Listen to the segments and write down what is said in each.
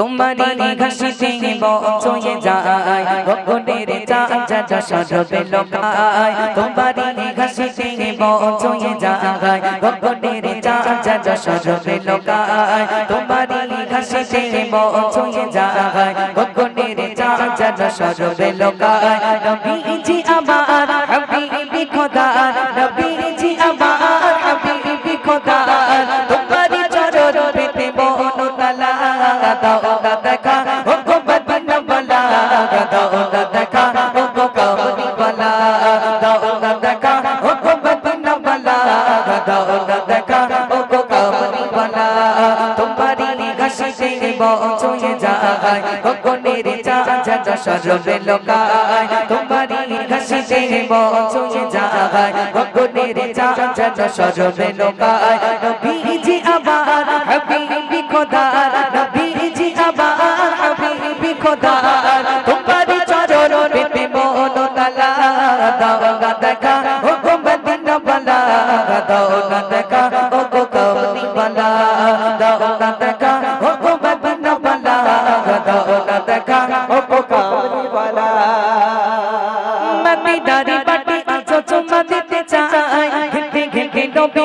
তোমারি ঘাসিতে বচয়ে যায়। গগনের চাচা সরবে লোকায়। তোমারি ঘাসিতে বচয়ে যায়। গগনের চাচা সরবে লোকায়। তোমারি ঘাসিতে বচয়ে যায়। গগনের চাচা সরবে লোকায়। নবীজি আমার হাবিবি খোদা নবীজি আমার হাবিবি খোদা দাও না দেখা ও গো মদিনা বালা দাও না দেখা ও গো কামনি বালা দাও না দেখা ও গো মদিনা বালা দাও না দেখা ও গো কামনি বালা। তোমারি ঘাসিতে বচয়ে যায় গগনের চাচা সরবে লোকায়। তোমারি ঘাসিতে বচয়ে যায় গগনের চাচা সরবে লোকায়। নবীজি আবার হাবিবি খোদা নবীজি আবার হাবিবি খোদা তোমারি চরণ পেতে মন তালা। দাও না দেখা ও গো বালা। দাও না দেখা ও গো কমনি বালা। দাও না দেখা ও গো বালা। দাও না দেখা ও গো কমনি বালা। মদিনারি বাটি আছো চুমা দিতে চাই। ঘেটে ঘেটে নবী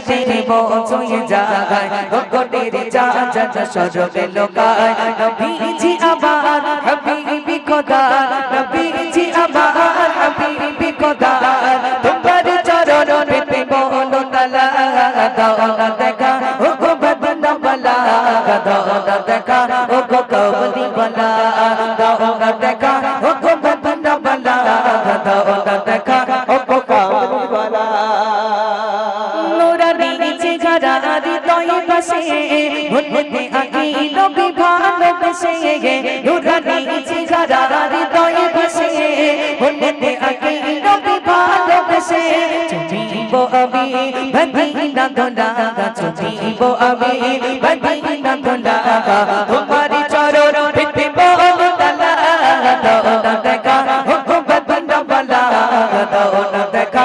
ঘাসিতে বচয়ে যায়। গগনের চাচা সরবে লোকায়। নবীজি আবার হাবিবি খোদা নবীজি আবার হাবিবি খোদা তোমার চরণ পেতে মন তালা দাও না দেখা, ও গো বদনা বালা দাও না দেখা, ও গো কমলি বালা দাও না দেখা, ও গো বদনা বালা দাও না দেখা, ও হৃদয় বসে ভুলতে আগে নবী ভালোবেসে নুরানি চেহারা হৃদয় বসে ভুলতে আগে নবী ভালোবেসে দেখা